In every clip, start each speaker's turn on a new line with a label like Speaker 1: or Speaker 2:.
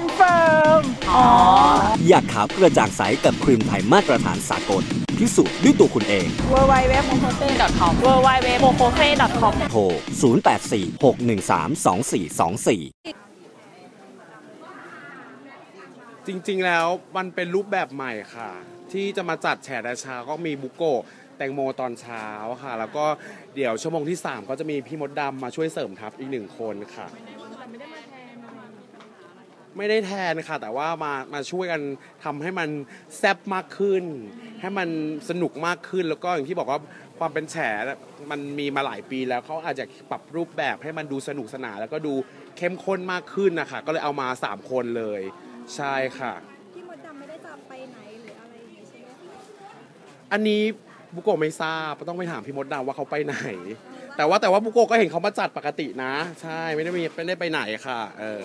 Speaker 1: เฟิร์มอ๋อ
Speaker 2: อยากขาวกระจ่างใสกับครีมไทยมาตรฐานสากลพิสูจน์ด้วยตัวคุณเอง
Speaker 1: w w w m o k o s e
Speaker 3: com w w w m o k o s e com
Speaker 2: โทร 0846132424
Speaker 4: จริงๆ แล้วมันเป็นรูปแบบใหม่ค่ะ ที่จะมาจัดแฉดาเช้าก็มีบุโกะแตงโมตอนเช้าค่ะ แล้วก็เดี๋ยวชั่วโมงที่ 3 ก็จะมีพี่มดดำมาช่วยเสริมทัพอีกหนึ่งคนค่ะ ไม่ได้แทนค่ะ แต่ว่ามามาช่วยกันทำให้มันแซ่บมากขึ้น ให้มันสนุกมากขึ้นแล้วก็อย่างที่บอกว่าความเป็นแฉมันมีมาหลายปีแล้วเขาอาจจะปรับรูปแบบให้มันดูสนุกสนานแล้วก็ดูเข้มข้นมากขึ้นนะคะก็เลยเอามา 3 คนเลย ใช่ค่ะ
Speaker 1: พี่มดดำไม่ได้จะไปไหนหรืออะไรอย่างงี้ใช่ไหม
Speaker 4: อันนี้บุโกะไม่ทราบต้องไปถามพี่มดดำว่าเขาไปไหน แต่ว่าแต่ว่าบุโกะก็เห็นเขามาจัดปกตินะ ใช่ไม่ได้มีไม่ได้ไปไหนค่ะ เออ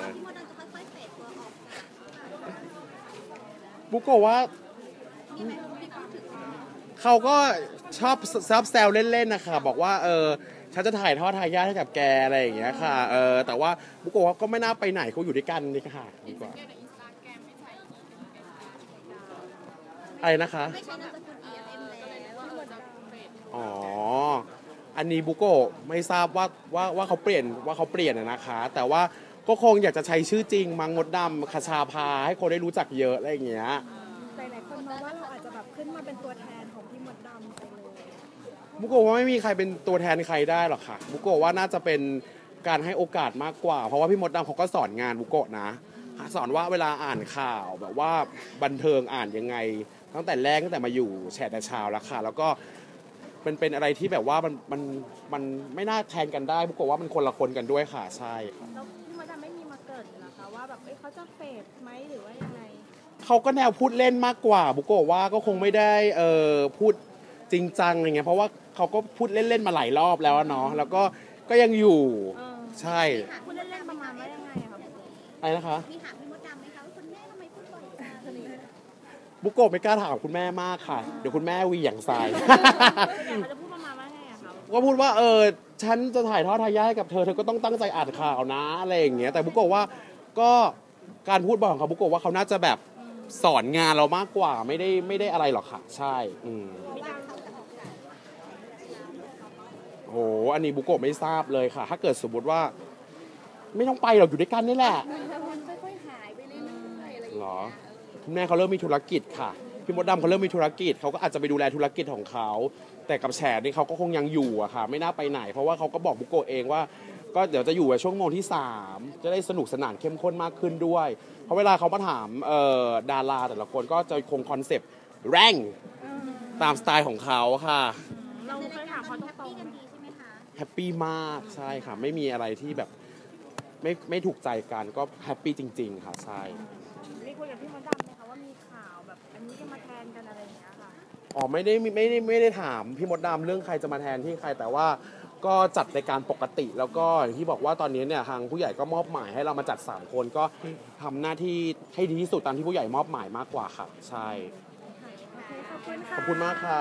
Speaker 4: บุโกะว่า เขาก็ชอบชอบแซวเล่นๆนะคะบอกว่าเออฉันจะถ่ายทอดทายาทให้กับแกอะไรอย่างเงี้ยค่ะเออแต่ว่าบุโกะว่าก็ไม่น่าไปไหนเขาอยู่ด้วยกันนี่ค่ะดีกว่าอะไรนะคะ อ๋อ อันนี้บุโกะไม่ทราบว่าว่าว่าเขาเปลี่ยนว่าเขาเปลี่ยนอะนะคะ แต่ว่า ก็คงอยากจะใช้ชื่อจริงมังมดดำคชาพาให้คนได้รู้จักเยอะอะไรอย่างเงี้ย
Speaker 1: หลายๆคนมองว่าเราอาจจะแบบขึ้นมาเป็นตัวแทนของพี่มดดำไปเลย
Speaker 4: บุโกะว่าไม่มีใครเป็นตัวแทนใครได้หรอกค่ะ บุโกะว่าน่าจะเป็นการให้โอกาสมากกว่า เพราะว่าพี่มดดำเขาก็สอนงานบุโกะนะสอนว่าเวลาอ่านข่าวแบบว่าบันเทิงอ่านยังไง ตั้งแต่แรกตั้งแต่มาอยู่แฉแต่เช้าแล้วค่ะ แล้วก็เป็นเป็นอะไรที่แบบว่ามันมันมันไม่น่าแทนกันได้บุโกะว่ามันคนละคนกันด้วยค่ะใช่ค่ะ
Speaker 1: แล้ว แบบเอ้ยเขาจะเฟดไหมหรือว่ายังไง
Speaker 4: เขาก็แนวพูดเล่นมากกว่า บุโกะว่าก็คงไม่ได้เออพูดจริงจังอะไรเงี้ยเพราะว่าเขาก็พูดเล่นๆมาหลายรอบแล้วอะเนาะแล้วก็ก็ยังอยู่
Speaker 1: เออ
Speaker 4: ใช่
Speaker 1: คุณเล่นๆประมาณว่ายังไงอะคะ
Speaker 4: อะไรนะคะ
Speaker 1: มีถามพี่มดดำไหมคะว่าคุณแม่ทำไมพูดบ่อยจังอะไรอย่างเงี้ย
Speaker 4: บุโกะไม่กล้าถามคุณแม่มากค่ะ เดี๋ยวคุณแม่เหวียงใส่
Speaker 1: เขาจะพูดประมาณว่าไงอะคะ
Speaker 4: ก็พูดว่าเออฉันจะถ่ายทอดทายาทให้กับเธอเธอก็ต้องตั้งใจอ่านข่าวนะอะไรอย่างเงี้ยแต่บุโกะว่า ก็การพูดบอกของเขาบุโกะว่าเขาน่าจะแบบสอนงานเรามากกว่าไม่ได้ไม่ได้อะไรหรอกค่ะ ใช่อืมโหอันนี้บุโกะไม่ทราบเลยค่ะ ถ้าเกิดสมมติว่า ไม่ต้องไปหรอกอยู่ด้วยกันนี่แหละ
Speaker 1: ค่อยๆหายไปเรื่อยๆอะไรอย่าง
Speaker 4: เหร
Speaker 1: เงี้ย
Speaker 4: อคุณแม่เขาเริ่มมีธุรกิจค่ะ พี่มดดำเขาเริ่มมีธุรกิจเขาก็อาจจะไปดูแลธุรกิจของเขา แต่กับแฉนี่เขาก็คงยังอยู่อะค่ะ ไม่น่าไปไหน เพราะว่าเขาก็บอกบุโกะเองว่า ก็เดี๋ยวจะอยู่ในช่วงโมงที่ 3 จะได้สนุกสนานเข้มข้นมากขึ้นด้วย เพราะเวลาเขามาถามเอ่อดาราแต่ละคนก็จะคงคอนเซปต์แรงตามสไตล์ของเขาค่ะ
Speaker 1: เราเคยถามเขาตรงๆไหม
Speaker 4: แฮปปี้มากใช่ค่ะ ไม่มีอะไรที่แบบไม่ไม่ถูกใจกันก็แฮปปี้จริง ๆ ค่ะใช่
Speaker 1: มีคุยกับพี่มดดำไหมคะว่ามีข่าวแบบอันนี้จะมาแทนกันอะไรอย่างเงี้ยค่ะ
Speaker 4: อ๋อไม่ได้ไม่ได้ไม่ได้ถามพี่มดดำเรื่องใครจะมาแทนที่ใครแต่ว่า ก็จัดในการปกติแล้วก็อย่างที่บอกว่าตอนนี้เนี่ยทางผู้ใหญ่ก็มอบหมายให้เรามาจัด 3 คนก็ทำหน้าที่ให้ดีที่สุดตามที่ผู้ใหญ่มอบหมายมากกว่าค่ะใช่
Speaker 1: ขอบคุณค่ะ
Speaker 4: ขอบคุณมากค่ะ